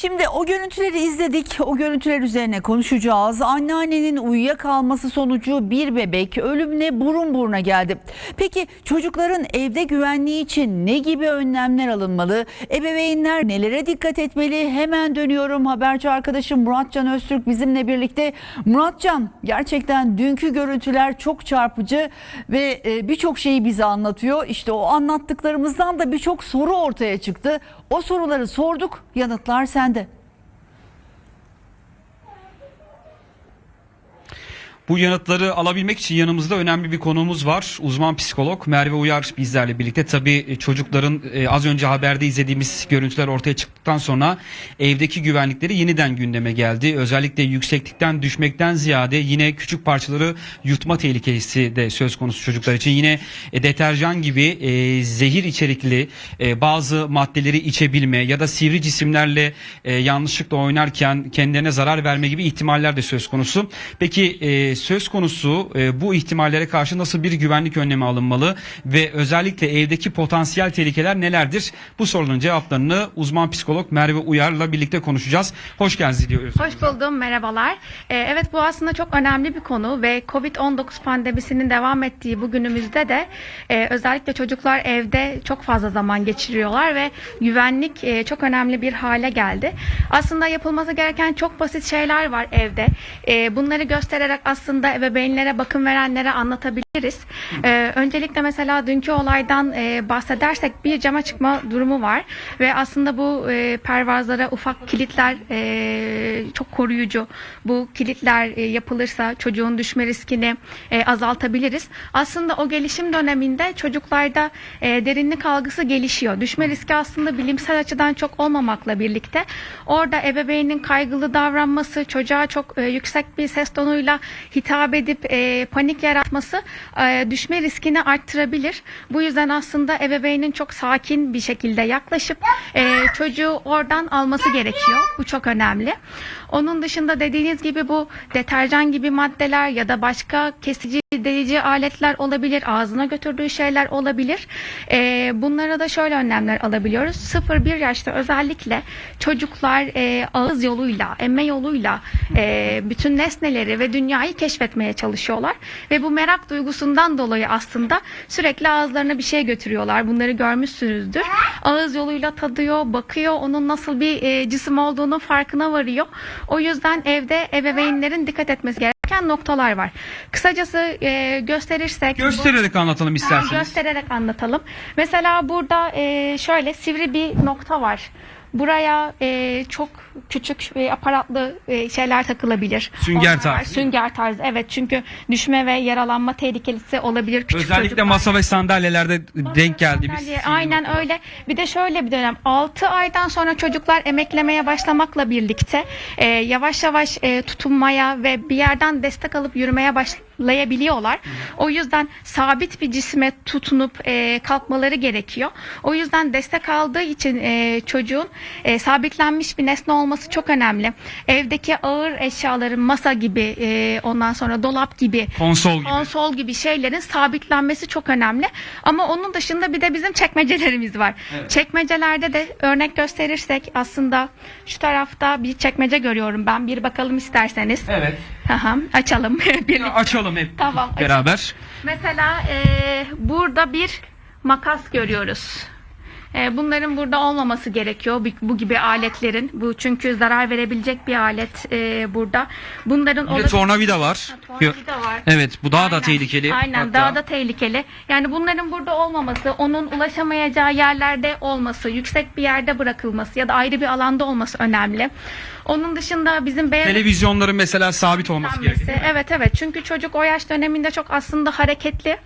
Şimdi o görüntüleri izledik. O görüntüler üzerine konuşacağız. Anneannenin uyuyakalması sonucu bir bebek ölümle burun buruna geldi. Peki çocukların evde güvenliği için ne gibi önlemler alınmalı? Ebeveynler nelere dikkat etmeli? Hemen dönüyorum. Haberci arkadaşım Muratcan Öztürk bizimle birlikte. Muratcan gerçekten dünkü görüntüler çok çarpıcı ve e, birçok şeyi bize anlatıyor. İşte o anlattıklarımızdan da birçok soru ortaya çıktı. O soruları sorduk. Yanıtlar sende. Bu yanıtları alabilmek için yanımızda önemli bir konuğumuz var. Uzman psikolog Merve Uyar bizlerle birlikte. Tabii e, çocukların e, az önce haberde izlediğimiz görüntüler ortaya çıktıktan sonra evdeki güvenlikleri yeniden gündeme geldi. Özellikle yükseklikten düşmekten ziyade yine küçük parçaları yutma tehlikesi de söz konusu çocuklar için. Yine e, deterjan gibi zehir içerikli bazı maddeleri içebilme ya da sivri cisimlerle yanlışlıkla oynarken kendilerine zarar verme gibi ihtimaller de söz konusu. Peki söz konusu e, bu ihtimallere karşı nasıl bir güvenlik önlemi alınmalı ve özellikle evdeki potansiyel tehlikeler nelerdir? Bu soruların cevaplarını uzman psikolog Merve Uyar'la birlikte konuşacağız. Hoş geldiniz diliyoruz. Hoş buldum, merhabalar. Ee, evet bu aslında çok önemli bir konu ve Covid-19 pandemisinin devam ettiği bu günümüzde de e, özellikle çocuklar evde çok fazla zaman geçiriyorlar ve güvenlik e, çok önemli bir hale geldi. Aslında yapılması gereken çok basit şeyler var evde. E, bunları göstererek aslında ebeveynlere, bakım verenlere anlatabiliriz. E, öncelikle mesela dünkü olaydan e, bahsedersek bir cama çıkma durumu var ve aslında bu e, pervazlara ufak kilitler e, çok koruyucu. Bu kilitler e, yapılırsa çocuğun düşme riskini e, azaltabiliriz. Aslında o gelişim döneminde çocuklarda e, derinlik algısı gelişiyor. Düşme riski aslında bilimsel açıdan çok olmamakla birlikte orada ebeveynin kaygılı davranması, çocuğa çok e, yüksek bir ses tonuyla hitap edip e, panik yaratması e, düşme riskini arttırabilir. Bu yüzden aslında ebeveynin çok sakin bir şekilde yaklaşıp e, çocuğu oradan alması gerekiyor. Bu çok önemli. Onun dışında dediğiniz gibi bu deterjan gibi maddeler ya da başka kesici delici aletler olabilir. Ağzına götürdüğü şeyler olabilir. E, bunlara da şöyle önlemler alabiliyoruz. 0-1 yaşta özellikle çocuklar e, ağız yoluyla, emme yoluyla e, bütün nesneleri ve dünyayı keşfetmeye çalışıyorlar. Ve bu merak duygusundan dolayı aslında sürekli ağızlarına bir şey götürüyorlar. Bunları görmüşsünüzdür. Ağız yoluyla tadıyor, bakıyor, onun nasıl bir e, cisim olduğunun farkına varıyor. O yüzden evde ebeveynlerin dikkat etmesi gereken noktalar var. Kısacası e, gösterirsek... Göstererek anlatalım isterseniz. Göstererek anlatalım. Mesela burada e, şöyle sivri bir nokta var. Buraya e, çok küçük e, aparatlı e, şeyler takılabilir. Sünger Onlar tarzı. Sünger tarzı evet çünkü düşme ve yaralanma tehlikesi olabilir küçük Özellikle çocuklar. masa ve sandalyelerde denk geldiğimiz. Sandalye, Aynen öyle. Bir de şöyle bir dönem 6 aydan sonra çocuklar emeklemeye başlamakla birlikte e, yavaş yavaş e, tutunmaya ve bir yerden destek alıp yürümeye başlayabiliyorlar. O yüzden sabit bir cisme tutunup e, kalkmaları gerekiyor. O yüzden destek aldığı için e, çocuğun e, sabitlenmiş bir nesne olması çok önemli. Evdeki ağır eşyaların masa gibi e, ondan sonra dolap gibi Konsol gibi. konsol gibi şeylerin sabitlenmesi çok önemli. Ama onun dışında bir de bizim çekmecelerimiz var. Çekmecelerde de örnek gösterirsek aslında şu tarafta bir çekmece görüyorum ben. Bir bakalım isterseniz. Evet. Aha, açalım. Birlikte. Açalım hep Tamam, açalım. beraber. Mesela e, burada bir makas görüyoruz. E, bunların burada olmaması gerekiyor. Bu, bu gibi aletlerin. Bu çünkü zarar verebilecek bir alet e, burada. Bunların Bir de tornavida var. Tornavida var. Evet bu daha da Aynen, tehlikeli. Aynen hatta. daha da tehlikeli. Yani bunların burada olmaması, onun ulaşamayacağı yerlerde olması, yüksek bir yerde bırakılması ya da ayrı bir alanda olması önemli. Onun dışında bizim beyaz Televizyonların mesela sabit olması gerekiyor. Evet evet çünkü çocuk o yaş döneminde çok aslında hareketli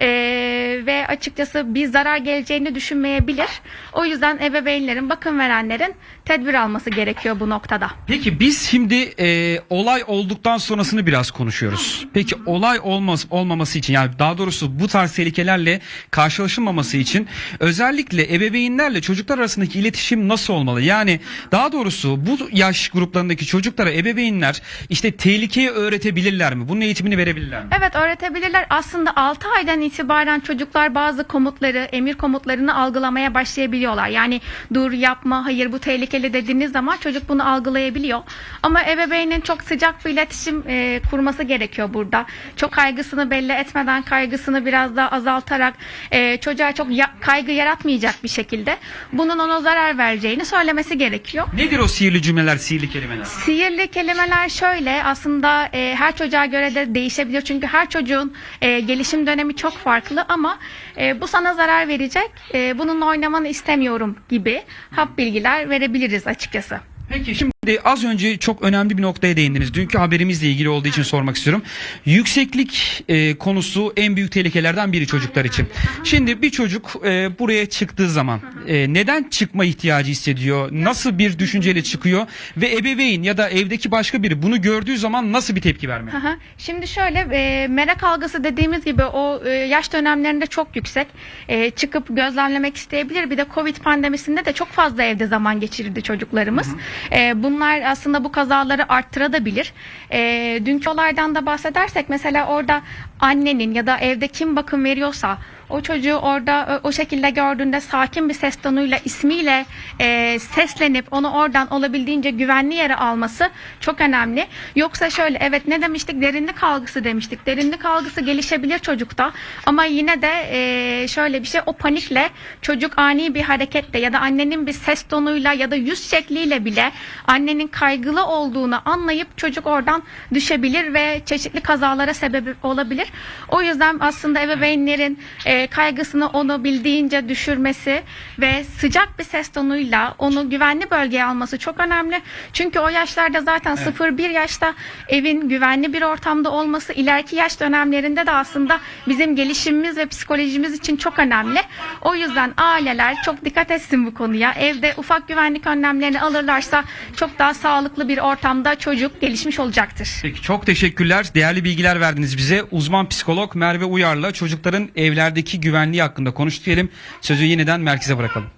Ee, ve açıkçası bir zarar geleceğini düşünmeyebilir. O yüzden ebeveynlerin, bakım verenlerin tedbir alması gerekiyor bu noktada. Peki biz şimdi e, olay olduktan sonrasını biraz konuşuyoruz. Peki olay olmaz olmaması için yani daha doğrusu bu tarz tehlikelerle karşılaşılmaması için özellikle ebeveynlerle çocuklar arasındaki iletişim nasıl olmalı? Yani daha doğrusu bu yaş gruplarındaki çocuklara ebeveynler işte tehlikeyi öğretebilirler mi? Bunun eğitimini verebilirler mi? Evet öğretebilirler. Aslında 6 aydan itibaren çocuklar bazı komutları, emir komutlarını algılamaya başlayabiliyorlar. Yani dur yapma, hayır bu tehlikeli dediğiniz zaman çocuk bunu algılayabiliyor. Ama ebeveynin çok sıcak bir iletişim e, kurması gerekiyor burada. Çok kaygısını belli etmeden kaygısını biraz daha azaltarak e, çocuğa çok ya- kaygı yaratmayacak bir şekilde bunun ona zarar vereceğini söylemesi gerekiyor. Nedir o sihirli cümleler, sihirli kelimeler? Sihirli kelimeler şöyle aslında e, her çocuğa göre de değişebiliyor. Çünkü her çocuğun e, gelişim dönemi çok farklı ama e, bu sana zarar verecek, e, bununla oynamanı istemiyorum gibi hap bilgiler verebiliriz açıkçası. Peki şimdi az önce çok önemli bir noktaya değindiniz. Dünkü haberimizle ilgili olduğu için sormak istiyorum. Yükseklik e, konusu en büyük tehlikelerden biri çocuklar için. Şimdi bir çocuk e, buraya çıktığı zaman e, neden çıkma ihtiyacı hissediyor? Nasıl bir düşünceyle çıkıyor? Ve ebeveyn ya da evdeki başka biri bunu gördüğü zaman nasıl bir tepki vermeli? Şimdi şöyle e, merak algısı dediğimiz gibi o e, yaş dönemlerinde çok yüksek. E, çıkıp gözlemlemek isteyebilir. Bir de Covid pandemisinde de çok fazla evde zaman geçirdi çocuklarımız. E, bunlar aslında bu kazaları arttırabilir. E, dünkü olaydan da bahsedersek mesela orada annenin ya da evde kim bakım veriyorsa o çocuğu orada o- şekilde gördüğünde sakin bir ses tonuyla ismiyle e, seslenip onu oradan olabildiğince güvenli yere alması çok önemli. Yoksa şöyle evet ne demiştik derinlik algısı demiştik. Derinlik algısı gelişebilir çocukta ama yine de e, şöyle bir şey o panikle çocuk ani bir hareketle ya da annenin bir ses tonuyla ya da yüz şekliyle bile annenin kaygılı olduğunu anlayıp çocuk oradan düşebilir ve çeşitli kazalara sebep olabilir. O yüzden aslında ebeveynlerin e, kaygısını onu bildiğince düşürmesi ve sıcak bir ses tonuyla onu güvenli bölgeye alması çok önemli. Çünkü o yaşlarda zaten 0-1 yaşta evin güvenli bir ortamda olması ileriki yaş dönemlerinde de aslında bizim gelişimimiz ve psikolojimiz için çok önemli. O yüzden aileler çok dikkat etsin bu konuya. Evde ufak güvenlik önlemlerini alırlarsa çok daha sağlıklı bir ortamda çocuk gelişmiş olacaktır. Peki çok teşekkürler. Değerli bilgiler verdiniz bize. Uzman psikolog Merve Uyar'la çocukların evlerdeki güvenliği hakkında konuştuk diyelim. Sözü yeniden merkeze bırakalım.